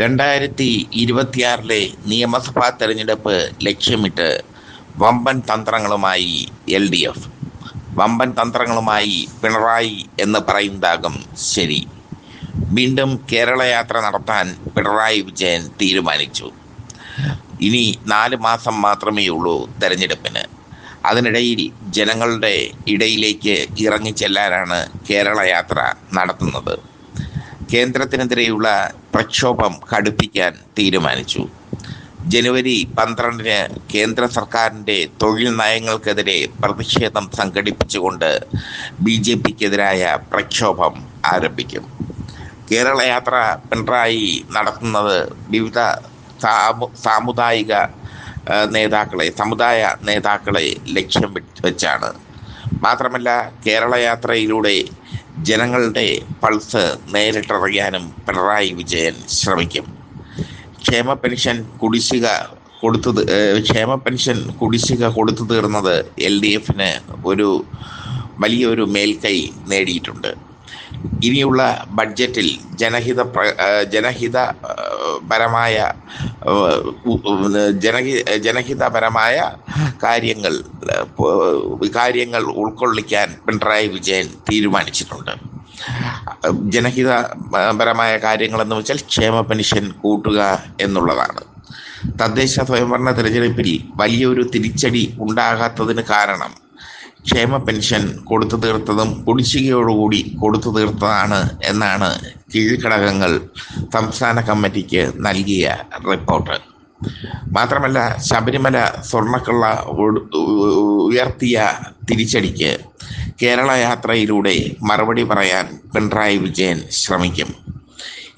രണ്ടായിരത്തി ഇരുപത്തിയാറിലെ നിയമസഭാ തെരഞ്ഞെടുപ്പ് ലക്ഷ്യമിട്ട് വമ്പൻ തന്ത്രങ്ങളുമായി എൽ ഡി എഫ്. വമ്പൻ തന്ത്രങ്ങളുമായി പിണറായി എന്ന് പറയുന്നതാകും ശരി. വീണ്ടും കേരള യാത്ര നടത്താൻ പിണറായി വിജയൻ തീരുമാനിച്ചു. ഇനി നാല് മാസം മാത്രമേ ഉള്ളൂ തെരഞ്ഞെടുപ്പിന്. അതിനിടയിൽ ജനങ്ങളുടെ ഇടയിലേക്ക് ഇറങ്ങിച്ചെല്ലാനാണ് കേരള യാത്ര നടത്തുന്നത്. കേന്ദ്രത്തിനെതിരെയുള്ള പ്രക്ഷോഭം കടുപ്പിക്കാൻ തീരുമാനിച്ചു. ജനുവരി പന്ത്രണ്ടിന് കേന്ദ്ര സർക്കാരിന്റെ തൊഴിൽ നയങ്ങൾക്കെതിരെ പ്രതിഷേധം സംഘടിപ്പിച്ചുകൊണ്ട് ബി ജെ പിക്കെതിരായ പ്രക്ഷോഭം ആരംഭിക്കും. കേരള യാത്ര പിണറായി നടത്തുന്നത് വിവിധ സാമു സാമുദായിക നേതാക്കളെ സമുദായ നേതാക്കളെ ലക്ഷ്യം വെച്ചാണ്. മാത്രമല്ല കേരള യാത്രയിലൂടെ ജനങ്ങളുടെ പൾസ് നേരിട്ടറിയാനും പിണറായി വിജയൻ ശ്രമിക്കും. ക്ഷേമ പെൻഷൻ കുടിശ്ശിക കൊടുത്തു ക്ഷേമ പെൻഷൻ കുടിശ്ശിക കൊടുത്തു തീർന്നത് എൽ ഡി എഫിന് ഒരു വലിയൊരു മേൽക്കൈ നേടിയിട്ടുണ്ട്. ഇനിയുള്ള ബഡ്ജറ്റിൽ ജനഹിത ജനഹിത പരമായ ജനഹി ജനഹിതപരമായ കാര്യങ്ങൾ കാര്യങ്ങൾ ഉൾക്കൊള്ളിക്കാൻ പിണറായി വിജയൻ തീരുമാനിച്ചിട്ടുണ്ട്. ജനഹിതപരമായ കാര്യങ്ങളെന്ന് വെച്ചാൽ ക്ഷേമ പെൻഷൻ കൂട്ടുക എന്നുള്ളതാണ്. തദ്ദേശ സ്വയംഭരണ തെരഞ്ഞെടുപ്പിൽ വലിയൊരു തിരിച്ചടി ഉണ്ടാകാത്തതിന് കാരണം ക്ഷേമ പെൻഷൻ കൊടുത്തു തീർത്തതും കുടിശ്ശികയോടുകൂടി കൊടുത്തു തീർത്തതാണ് എന്നാണ് കീഴ്ഘടകങ്ങൾ സംസ്ഥാന കമ്മിറ്റിക്ക് നൽകിയ റിപ്പോർട്ട്. മാത്രമല്ല ശബരിമല സ്വർണക്കള്ള ഉയർത്തിയ തിരിച്ചടിക്ക് കേരള യാത്രയിലൂടെ മറുപടി പറയാൻ പിണറായി വിജയൻ ശ്രമിക്കും.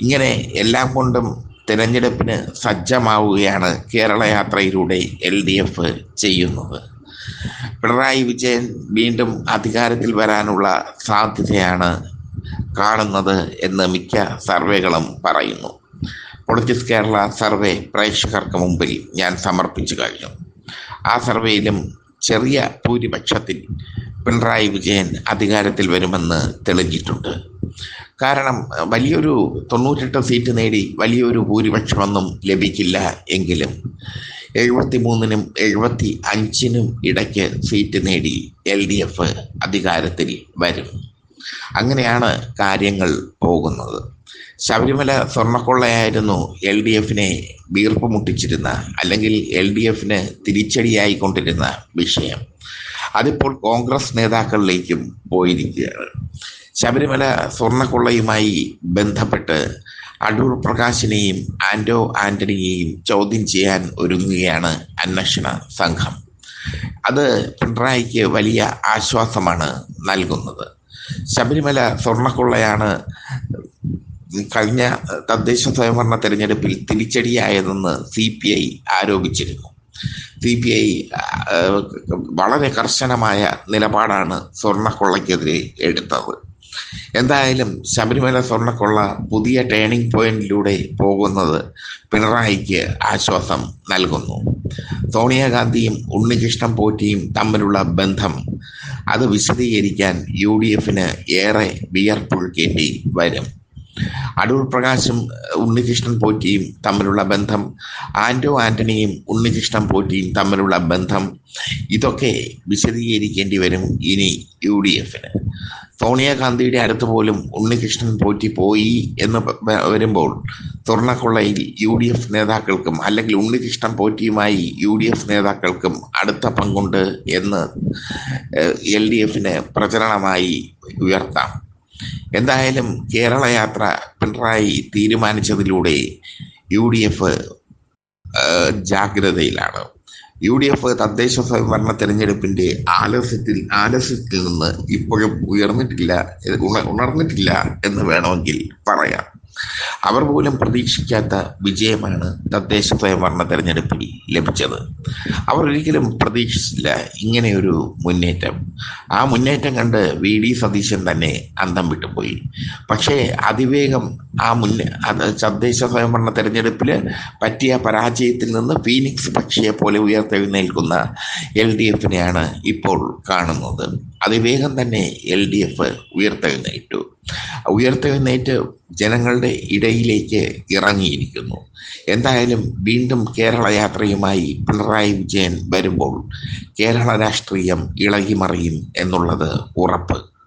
ഇങ്ങനെ എല്ലാം കൊണ്ടും തിരഞ്ഞെടുപ്പിന് സജ്ജമാവുകയാണ് കേരള യാത്രയിലൂടെ എൽ ഡി എഫ് ചെയ്യുന്നത്. പിണറായി വിജയൻ വീണ്ടും അധികാരത്തിൽ വരാനുള്ള സാധ്യതയാണ് കാണുന്നത് എന്ന് മിക്ക സർവേകളും പറയുന്നു. പൊളിറ്റിക്സ് കേരള സർവേ പ്രേക്ഷകർക്ക് മുമ്പിൽ ഞാൻ സമർപ്പിച്ചു കഴിഞ്ഞു. ആ സർവേയിലും ചെറിയ ഭൂരിപക്ഷത്തിൽ പിണറായി വിജയൻ അധികാരത്തിൽ വരുമെന്ന് തെളിഞ്ഞിട്ടുണ്ട്. കാരണം വലിയൊരു തൊണ്ണൂറ്റെട്ട് സീറ്റ് നേടി വലിയൊരു ഭൂരിപക്ഷമൊന്നും ലഭിക്കില്ല എങ്കിലും എഴുപത്തി മൂന്നിനും എഴുപത്തി അഞ്ചിനും ഇടയ്ക്ക് സീറ്റ് നേടി എൽ ഡി എഫ് അധികാരത്തിൽ വരും. അങ്ങനെയാണ് കാര്യങ്ങൾ പോകുന്നത്. ശബരിമല സ്വർണക്കൊള്ളയായിരുന്നു എൽ ഡി എഫിനെ വീർപ്പ് മുട്ടിച്ചിരുന്ന അല്ലെങ്കിൽ എൽ ഡി എഫിന് തിരിച്ചടിയായിക്കൊണ്ടിരുന്ന വിഷയം. അതിപ്പോൾ കോൺഗ്രസ് നേതാക്കളിലേക്കും പോയിരിക്കുകയാണ്. ശബരിമല സ്വർണക്കൊള്ളയുമായി ബന്ധപ്പെട്ട് അടൂർ പ്രകാശിനെയും ആന്റോ ആന്റണിയെയും ചോദ്യം ചെയ്യാൻ ഒരുങ്ങുകയാണ് അന്വേഷണ സംഘം. അത് പിണറായിക്ക് വലിയ ആശ്വാസമാണ് നൽകുന്നത്. ശബരിമല സ്വർണക്കൊള്ളയാണ് കഴിഞ്ഞ തദ്ദേശ സ്വയംഭരണ തെരഞ്ഞെടുപ്പിൽ തിരിച്ചടിയായതെന്ന് സി പി ഐ ആരോപിച്ചിരുന്നു. സി പി ഐ വളരെ കർശനമായ നിലപാടാണ് സ്വർണക്കൊള്ളയ്ക്കെതിരെ എടുത്തത്. എന്തായാലും ശബരിമല സ്വർണക്കൊള്ള പുതിയ ടേണിംഗ് പോയിന്റിലൂടെ പോകുന്നത് പിണറായിക്ക് ആശ്വാസം നൽകുന്നു. സോണിയാഗാന്ധിയും ഉണ്ണികൃഷ്ണൻ പോറ്റിയും തമ്മിലുള്ള ബന്ധം അത് വിശദീകരിക്കാൻ യു ഡി എഫിന് ഏറെ വിയർപ്പൊഴുക്കേണ്ടി വരും. അടൂർ പ്രകാശും ഉണ്ണികൃഷ്ണൻ പോറ്റിയും തമ്മിലുള്ള ബന്ധം ആന്റോ ആന്റണിയും ഉണ്ണികൃഷ്ണൻ പോറ്റിയും തമ്മിലുള്ള ബന്ധം ഇതൊക്കെ വിശദീകരിക്കേണ്ടി വരും ഇനി യു ഡി എഫിന്. സോണിയാഗാന്ധിയുടെ അടുത്ത് പോലും ഉണ്ണികൃഷ്ണൻ പോറ്റി പോയി എന്ന് വരുമ്പോൾ സ്വർണക്കൊള്ളയിൽ യു ഡി എഫ് നേതാക്കൾക്കും അല്ലെങ്കിൽ ഉണ്ണികൃഷ്ണൻ പോറ്റിയുമായി യു ഡി എഫ് നേതാക്കൾക്കും അടുത്ത പങ്കുണ്ട് എന്ന് എൽ ഡി എഫിന് പ്രചരണമായി ഉയർത്താം. എന്തായാലും കേരള യാത്ര പിണറായി തീരുമാനിച്ചതിലൂടെ യു ഡി എഫ് ജാഗ്രതയിലാണ്. യു ഡി എഫ് തദ്ദേശ സ്വയംഭരണ തെരഞ്ഞെടുപ്പിന്റെ ആലസ്യത്തിൽ ആലസ്യത്തിൽ നിന്ന് ഇപ്പോഴും ഉയർന്നിട്ടില്ല ഉണ- ഉണർന്നിട്ടില്ല എന്ന് വേണമെങ്കിൽ പറയാം. അവർ പോലും പ്രതീക്ഷിക്കാത്ത വിജയമാണ് തദ്ദേശ സ്വയംഭരണ തെരഞ്ഞെടുപ്പിൽ ലഭിച്ചത്. അവർ ഒരിക്കലും പ്രതീക്ഷിച്ചില്ല ഇങ്ങനെയൊരു മുന്നേറ്റം. ആ മുന്നേറ്റം കണ്ട് വി. ഡി. സതീശൻ തന്നെ അന്തം വിട്ടുപോയി. പക്ഷേ അതിവേഗം ആ മുന്നേ തദ്ദേശ സ്വയംഭരണ തെരഞ്ഞെടുപ്പിൽ പറ്റിയ പരാജയത്തിൽ നിന്ന് ഫീനിക്സ് പക്ഷിയെ പോലെ ഉയർത്തെഴുന്നേൽക്കുന്ന എൽ ഡി എഫിനെയാണ് ഇപ്പോൾ കാണുന്നത്. അതിവേഗം തന്നെ എൽ ഡി എഫ് ഉയർത്തെഴുന്നേറ്റു ഉയർത്തെഴുന്നേറ്റ് ജനങ്ങളുടെ ഇടയിലേക്ക് ഇറങ്ങിയിരിക്കുന്നു. എന്തായാലും വീണ്ടും കേരള യാത്രയുമായി പിണറായി വിജയൻ വരുമ്പോൾ കേരള രാഷ്ട്രീയം ഇളകിമറിയും എന്നുള്ളത് ഉറപ്പ്.